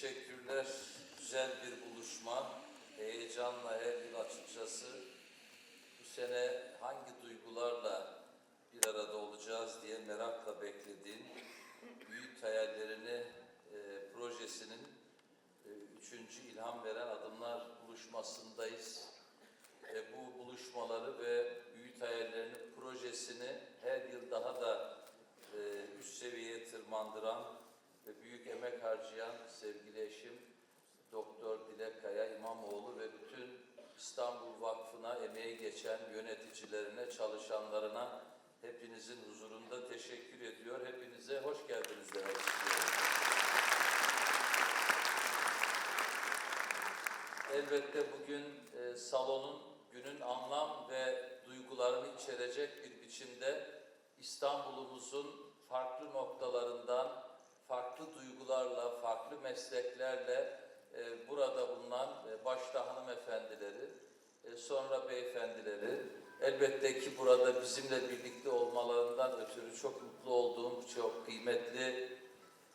teşekkürler. Güzel bir buluşma. Heyecanla her yıl açıkçası bu sene hangi duygularla bir arada olacağız diye merakla beklediğim büyük hayallerini e, projesinin e, üçüncü ilham veren adımlar buluşmasındayız. E, bu buluşmaları ve büyük hayallerini projesini her yıl daha da e, üst seviyeye tırmandıran teşekkür ediyor. Hepinize hoş geldiniz demek istiyorum. Elbette bugün e, salonun günün anlam ve duygularını içerecek bir biçimde İstanbul'umuzun farklı noktalarından, farklı duygularla, farklı mesleklerle e, burada bulunan e, başta hanımefendileri, e, sonra beyefendileri, elbette ki burada bizimle birlikte olmalarından ötürü çok mutlu olduğum, çok kıymetli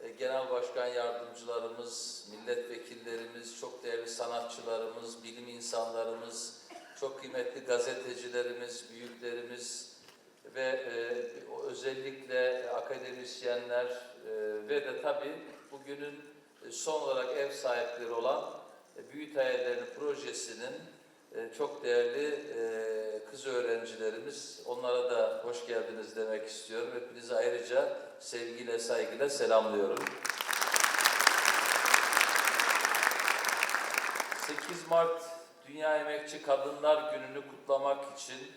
e, Genel Başkan Yardımcılarımız, milletvekillerimiz, çok değerli sanatçılarımız, bilim insanlarımız, çok kıymetli gazetecilerimiz, büyüklerimiz ve e, özellikle akademisyenler e, ve de tabii bugünün e, son olarak ev sahipleri olan e, Büyük Hayallerini projesinin e, çok değerli e, kız öğrencilerimiz. Onlara da hoş geldiniz demek istiyorum. Hepinizi ayrıca sevgiyle, saygıyla selamlıyorum. 8 Mart Dünya Emekçi Kadınlar Günü'nü kutlamak için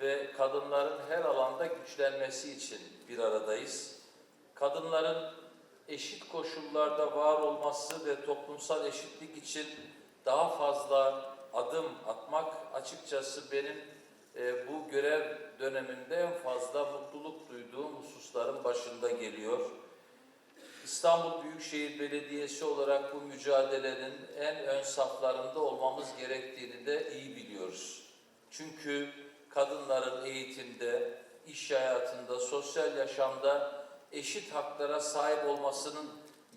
ve kadınların her alanda güçlenmesi için bir aradayız. Kadınların eşit koşullarda var olması ve toplumsal eşitlik için daha fazla adım atmak açıkçası benim e, bu görev döneminde en fazla mutluluk duyduğum hususların başında geliyor. İstanbul Büyükşehir Belediyesi olarak bu mücadelenin en ön saflarında olmamız gerektiğini de iyi biliyoruz. Çünkü kadınların eğitimde, iş hayatında, sosyal yaşamda eşit haklara sahip olmasının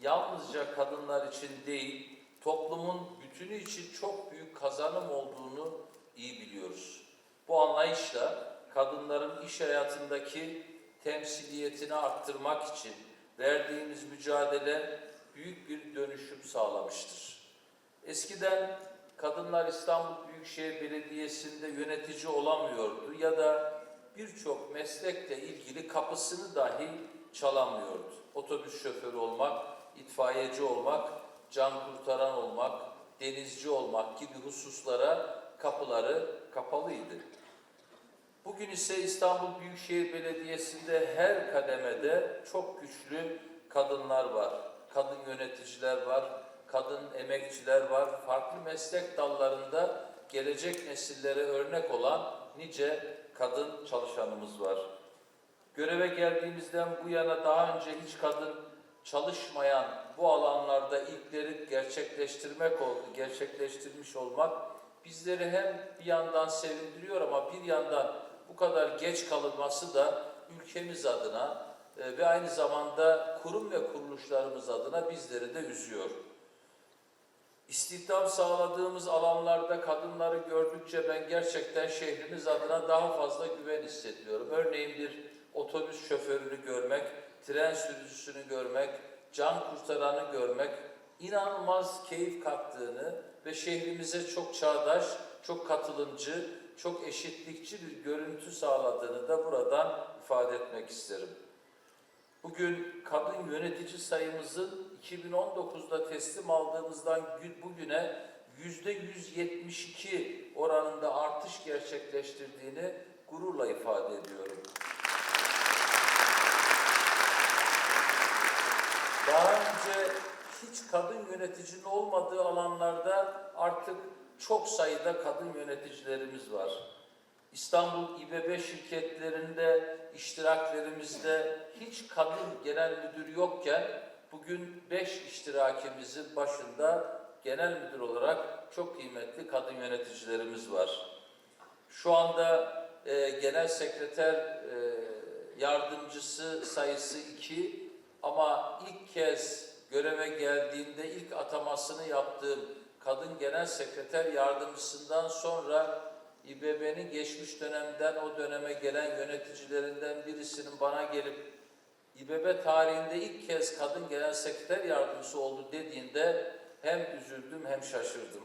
yalnızca kadınlar için değil, toplumun bütünü için çok büyük kazanım olduğunu iyi biliyoruz. Bu anlayışla kadınların iş hayatındaki temsiliyetini arttırmak için verdiğimiz mücadele büyük bir dönüşüm sağlamıştır. Eskiden kadınlar İstanbul Büyükşehir Belediyesi'nde yönetici olamıyordu ya da birçok meslekle ilgili kapısını dahi çalamıyordu. Otobüs şoförü olmak, itfaiyeci olmak, can kurtaran olmak, denizci olmak gibi hususlara kapıları kapalıydı. Bugün ise İstanbul Büyükşehir Belediyesi'nde her kademede çok güçlü kadınlar var. Kadın yöneticiler var, kadın emekçiler var. Farklı meslek dallarında gelecek nesillere örnek olan nice kadın çalışanımız var. Göreve geldiğimizden bu yana daha önce hiç kadın çalışmayan bu alanlarda ilkleri gerçekleştirmek oldu, gerçekleştirmiş olmak bizleri hem bir yandan sevindiriyor ama bir yandan bu kadar geç kalınması da ülkemiz adına e, ve aynı zamanda kurum ve kuruluşlarımız adına bizleri de üzüyor. İstihdam sağladığımız alanlarda kadınları gördükçe ben gerçekten şehrimiz adına daha fazla güven hissediyorum. Örneğin bir otobüs şoförünü görmek, tren sürücüsünü görmek, can kurtaranı görmek inanılmaz keyif kattığını ve şehrimize çok çağdaş, çok katılımcı, çok eşitlikçi bir görüntü sağladığını da buradan ifade etmek isterim. Bugün kadın yönetici sayımızın 2019'da teslim aldığımızdan gü- bugüne yüzde 172 oranında artış gerçekleştirdiğini gururla ifade ediyorum. Daha önce hiç kadın yöneticinin olmadığı alanlarda artık çok sayıda kadın yöneticilerimiz var. İstanbul İBB şirketlerinde, iştiraklerimizde hiç kadın genel müdür yokken bugün beş iştirakimizin başında genel müdür olarak çok kıymetli kadın yöneticilerimiz var. Şu anda e, genel sekreter e, yardımcısı sayısı iki ama ilk kez göreve geldiğinde ilk atamasını yaptığım kadın genel sekreter yardımcısından sonra İBB'nin geçmiş dönemden o döneme gelen yöneticilerinden birisinin bana gelip İBB tarihinde ilk kez kadın genel sekreter yardımcısı oldu dediğinde hem üzüldüm hem şaşırdım.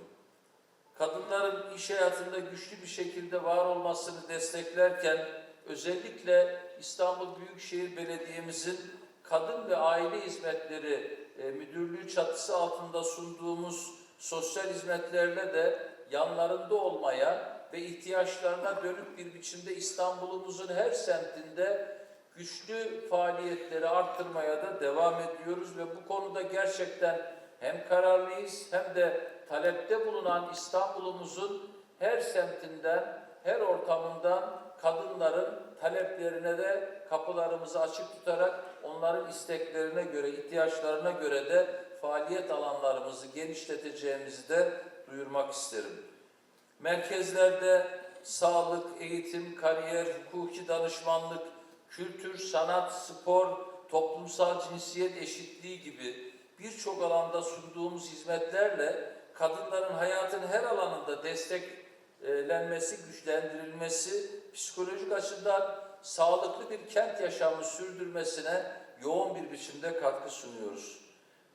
Kadınların iş hayatında güçlü bir şekilde var olmasını desteklerken özellikle İstanbul Büyükşehir Belediye'mizin kadın ve aile hizmetleri e, müdürlüğü çatısı altında sunduğumuz sosyal hizmetlerle de yanlarında olmaya ve ihtiyaçlarına dönük bir biçimde İstanbul'umuzun her semtinde güçlü faaliyetleri arttırmaya da devam ediyoruz ve bu konuda gerçekten hem kararlıyız hem de talepte bulunan İstanbul'umuzun her semtinden, her ortamından kadınların taleplerine de kapılarımızı açık tutarak onların isteklerine göre, ihtiyaçlarına göre de faaliyet alanlarımızı genişleteceğimizi de duyurmak isterim. Merkezlerde sağlık, eğitim, kariyer, hukuki danışmanlık, kültür, sanat, spor, toplumsal cinsiyet eşitliği gibi birçok alanda sunduğumuz hizmetlerle kadınların hayatın her alanında desteklenmesi, güçlendirilmesi, psikolojik açıdan sağlıklı bir kent yaşamı sürdürmesine yoğun bir biçimde katkı sunuyoruz.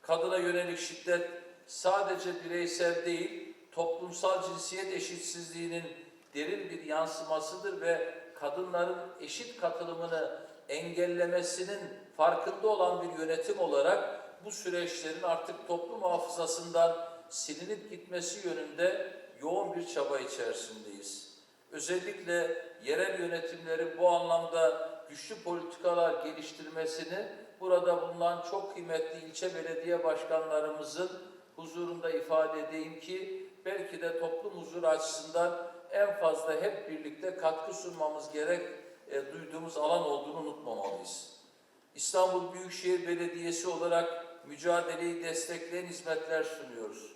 Kadına yönelik şiddet sadece bireysel değil, toplumsal cinsiyet eşitsizliğinin derin bir yansımasıdır ve kadınların eşit katılımını engellemesinin farkında olan bir yönetim olarak bu süreçlerin artık toplum hafızasından silinip gitmesi yönünde yoğun bir çaba içerisindeyiz. Özellikle yerel yönetimleri bu anlamda güçlü politikalar geliştirmesini burada bulunan çok kıymetli ilçe belediye başkanlarımızın huzurunda ifade edeyim ki belki de toplum huzuru açısından en fazla hep birlikte katkı sunmamız gerek e, duyduğumuz alan olduğunu unutmamalıyız. İstanbul Büyükşehir Belediyesi olarak mücadeleyi destekleyen hizmetler sunuyoruz.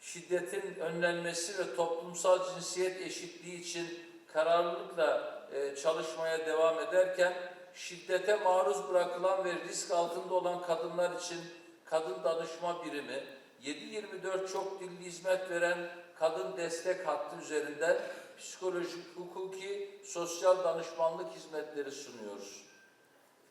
Şiddetin önlenmesi ve toplumsal cinsiyet eşitliği için kararlılıkla e, çalışmaya devam ederken şiddete maruz bırakılan ve risk altında olan kadınlar için kadın danışma birimi, 7-24 çok dilli hizmet veren kadın destek hattı üzerinden psikolojik, hukuki, sosyal danışmanlık hizmetleri sunuyoruz.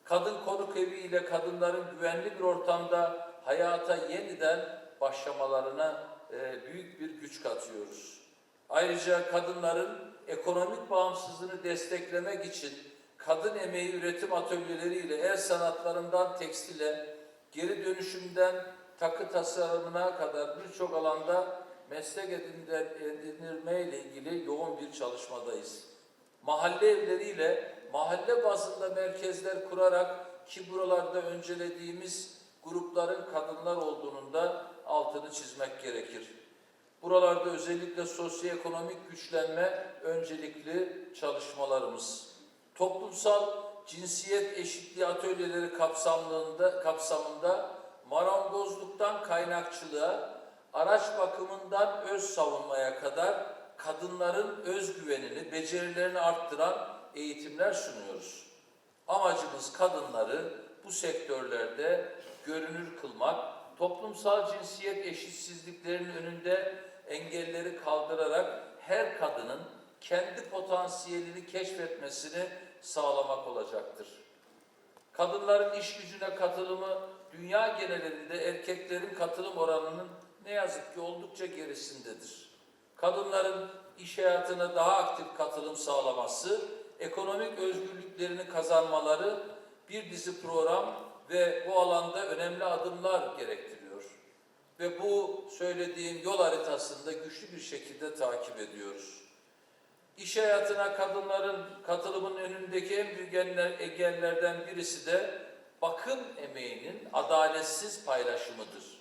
Kadın konuk evi ile kadınların güvenli bir ortamda hayata yeniden başlamalarına e, büyük bir güç katıyoruz. Ayrıca kadınların ekonomik bağımsızlığını desteklemek için kadın emeği üretim atölyeleri ile el sanatlarından tekstile, geri dönüşümden takı tasarımına kadar birçok alanda meslek edinilme ile ilgili yoğun bir çalışmadayız. Mahalle evleriyle mahalle bazında merkezler kurarak ki buralarda öncelediğimiz grupların kadınlar olduğunun da altını çizmek gerekir. Buralarda özellikle sosyoekonomik güçlenme öncelikli çalışmalarımız. Toplumsal cinsiyet eşitliği atölyeleri kapsamında, kapsamında marangozluktan kaynakçılığa, araç bakımından öz savunmaya kadar kadınların özgüvenini, becerilerini arttıran eğitimler sunuyoruz. Amacımız kadınları bu sektörlerde görünür kılmak, toplumsal cinsiyet eşitsizliklerinin önünde engelleri kaldırarak her kadının kendi potansiyelini keşfetmesini sağlamak olacaktır. Kadınların iş gücüne katılımı dünya genelinde erkeklerin katılım oranının ne yazık ki oldukça gerisindedir. Kadınların iş hayatına daha aktif katılım sağlaması, ekonomik özgürlüklerini kazanmaları bir dizi program ve bu alanda önemli adımlar gerektiriyor. Ve bu söylediğim yol haritasında güçlü bir şekilde takip ediyoruz. İş hayatına kadınların katılımının önündeki en büyük engellerden birisi de bakım emeğinin adaletsiz paylaşımıdır.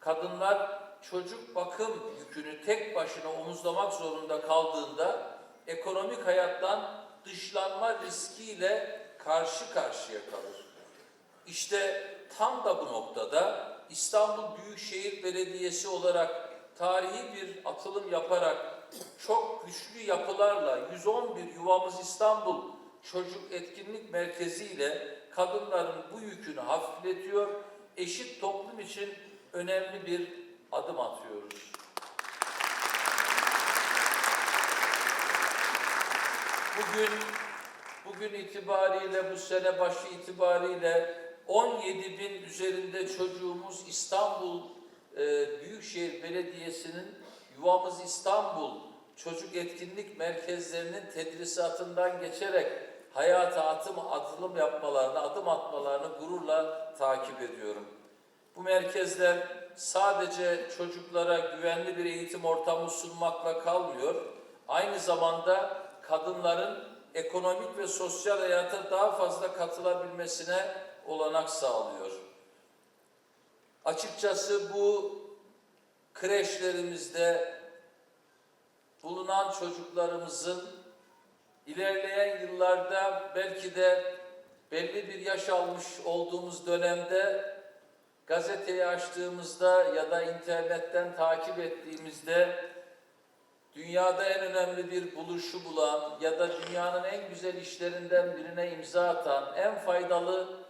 Kadınlar çocuk bakım yükünü tek başına omuzlamak zorunda kaldığında ekonomik hayattan dışlanma riskiyle karşı karşıya kalır. İşte tam da bu noktada İstanbul Büyükşehir Belediyesi olarak tarihi bir atılım yaparak çok güçlü yapılarla 111 Yuvamız İstanbul Çocuk Etkinlik Merkezi ile kadınların bu yükünü hafifletiyor, eşit toplum için önemli bir adım atıyoruz. Bugün bugün itibariyle bu sene başı itibariyle 17 bin üzerinde çocuğumuz İstanbul e, Büyükşehir Belediyesi'nin Yuvamız İstanbul çocuk etkinlik merkezlerinin tedrisatından geçerek hayata atım atılım yapmalarını, adım atmalarını gururla takip ediyorum. Bu merkezler sadece çocuklara güvenli bir eğitim ortamı sunmakla kalmıyor. Aynı zamanda kadınların ekonomik ve sosyal hayata daha fazla katılabilmesine olanak sağlıyor. Açıkçası bu kreşlerimizde bulunan çocuklarımızın ilerleyen yıllarda belki de belli bir yaş almış olduğumuz dönemde gazeteyi açtığımızda ya da internetten takip ettiğimizde dünyada en önemli bir buluşu bulan ya da dünyanın en güzel işlerinden birine imza atan, en faydalı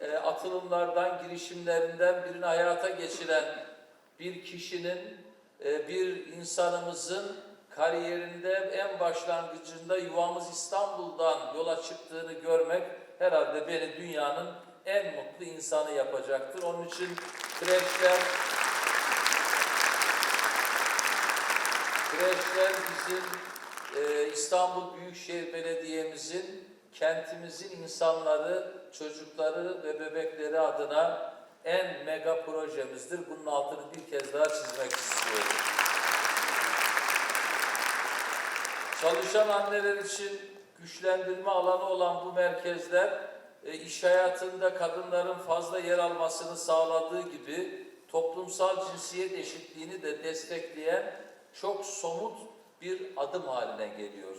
e, atılımlardan, girişimlerinden birini hayata geçiren bir kişinin, e, bir insanımızın kariyerinde en başlangıcında yuvamız İstanbul'dan yola çıktığını görmek herhalde beni dünyanın en mutlu insanı yapacaktır. Onun için kreşler, kreşler bizim e, İstanbul Büyükşehir Belediye'mizin, kentimizin insanları, çocukları ve bebekleri adına en mega projemizdir. Bunun altını bir kez daha çizmek istiyorum. Çalışan anneler için güçlendirme alanı olan bu merkezler e, iş hayatında kadınların fazla yer almasını sağladığı gibi toplumsal cinsiyet eşitliğini de destekleyen çok somut bir adım haline geliyor.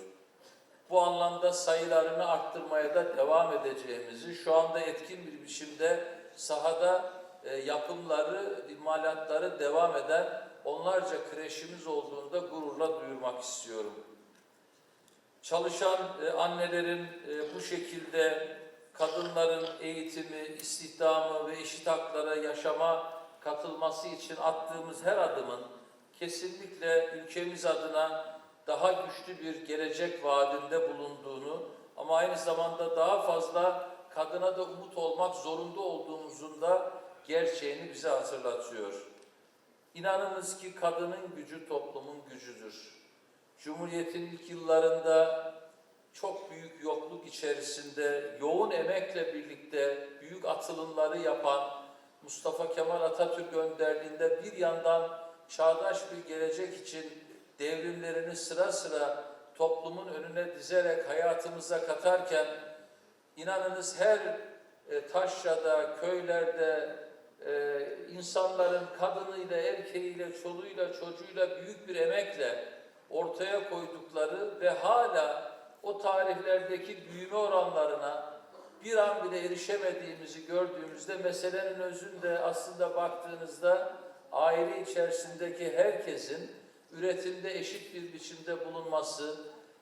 Bu anlamda sayılarını arttırmaya da devam edeceğimizi, şu anda etkin bir biçimde sahada e, yapımları, imalatları devam eden onlarca kreşimiz olduğunu da gururla duyurmak istiyorum. Çalışan e, annelerin e, bu şekilde kadınların eğitimi, istihdamı ve eşit haklara yaşama katılması için attığımız her adımın kesinlikle ülkemiz adına daha güçlü bir gelecek vaadinde bulunduğunu ama aynı zamanda daha fazla kadına da umut olmak zorunda olduğumuzun da gerçeğini bize hatırlatıyor. İnanınız ki kadının gücü toplumun gücüdür. Cumhuriyet'in ilk yıllarında çok büyük yokluk içerisinde yoğun emekle birlikte büyük atılımları yapan Mustafa Kemal Atatürk önderliğinde bir yandan çağdaş bir gelecek için devrimlerini sıra sıra toplumun önüne dizerek hayatımıza katarken inanınız her e, taşrada, köylerde e, insanların kadınıyla, erkeğiyle, çoluğuyla, çocuğuyla büyük bir emekle ortaya koydukları ve hala o tarihlerdeki büyüme oranlarına bir an bile erişemediğimizi gördüğümüzde meselenin özünde aslında baktığınızda aile içerisindeki herkesin üretimde eşit bir biçimde bulunması,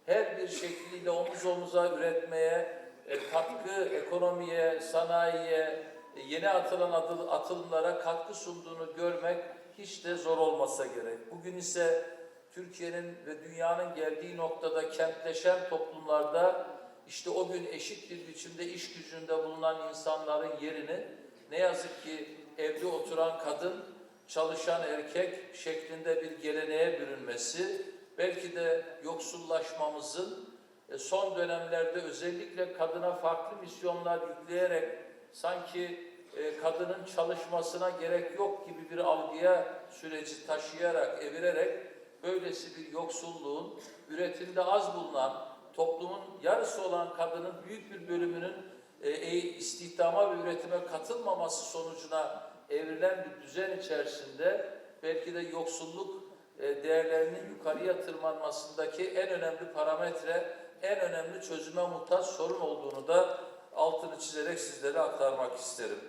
her bir şekliyle omuz omuza üretmeye, e, katkı ekonomiye, sanayiye, e, yeni atılan adı- atılımlara katkı sunduğunu görmek hiç de zor olmasa gerek. Bugün ise Türkiye'nin ve dünyanın geldiği noktada kentleşen toplumlarda işte o gün eşit bir biçimde iş gücünde bulunan insanların yerini ne yazık ki evde oturan kadın, çalışan erkek şeklinde bir geleneğe bürünmesi belki de yoksullaşmamızın e, son dönemlerde özellikle kadına farklı misyonlar yükleyerek sanki e, kadının çalışmasına gerek yok gibi bir algıya süreci taşıyarak, evirerek böylesi bir yoksulluğun üretimde az bulunan toplumun yarısı olan kadının büyük bir bölümünün e, istihdama ve üretime katılmaması sonucuna evrilen bir düzen içerisinde belki de yoksulluk e, değerlerinin yukarıya tırmanmasındaki en önemli parametre, en önemli çözüme muhtaç sorun olduğunu da altını çizerek sizlere aktarmak isterim.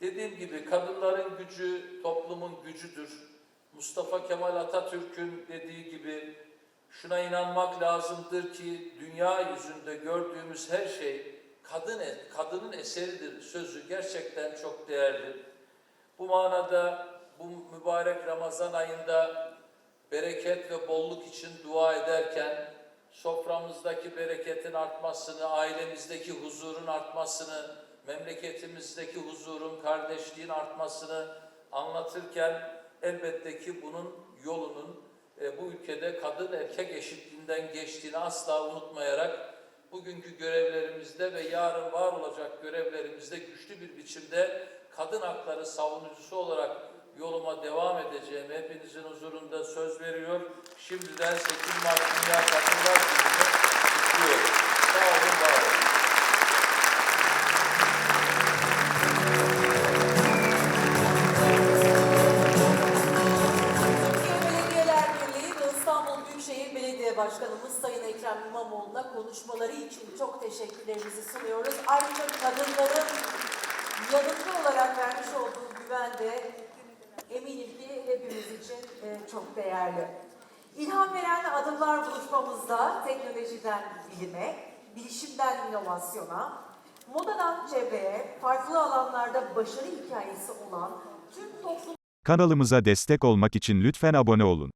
Dediğim gibi kadınların gücü toplumun gücüdür. Mustafa Kemal Atatürk'ün dediği gibi şuna inanmak lazımdır ki dünya yüzünde gördüğümüz her şey kadın kadının eseridir sözü gerçekten çok değerli. Bu manada bu mübarek Ramazan ayında bereket ve bolluk için dua ederken soframızdaki bereketin artmasını, ailemizdeki huzurun artmasını, memleketimizdeki huzurun, kardeşliğin artmasını anlatırken elbette ki bunun yolunun e, bu ülkede kadın erkek eşitliğinden geçtiğini asla unutmayarak bugünkü görevlerimizde ve yarın var olacak görevlerimizde güçlü bir biçimde kadın hakları savunucusu olarak yoluma devam edeceğimi hepinizin huzurunda söz veriyor. Şimdiden 8 Mart Dünya Kadınlar Günü'nü bilişimden inovasyona, modadan çevreye, farklı alanlarda başarı hikayesi olan tüm toplum Kanalımıza destek olmak için lütfen abone olun.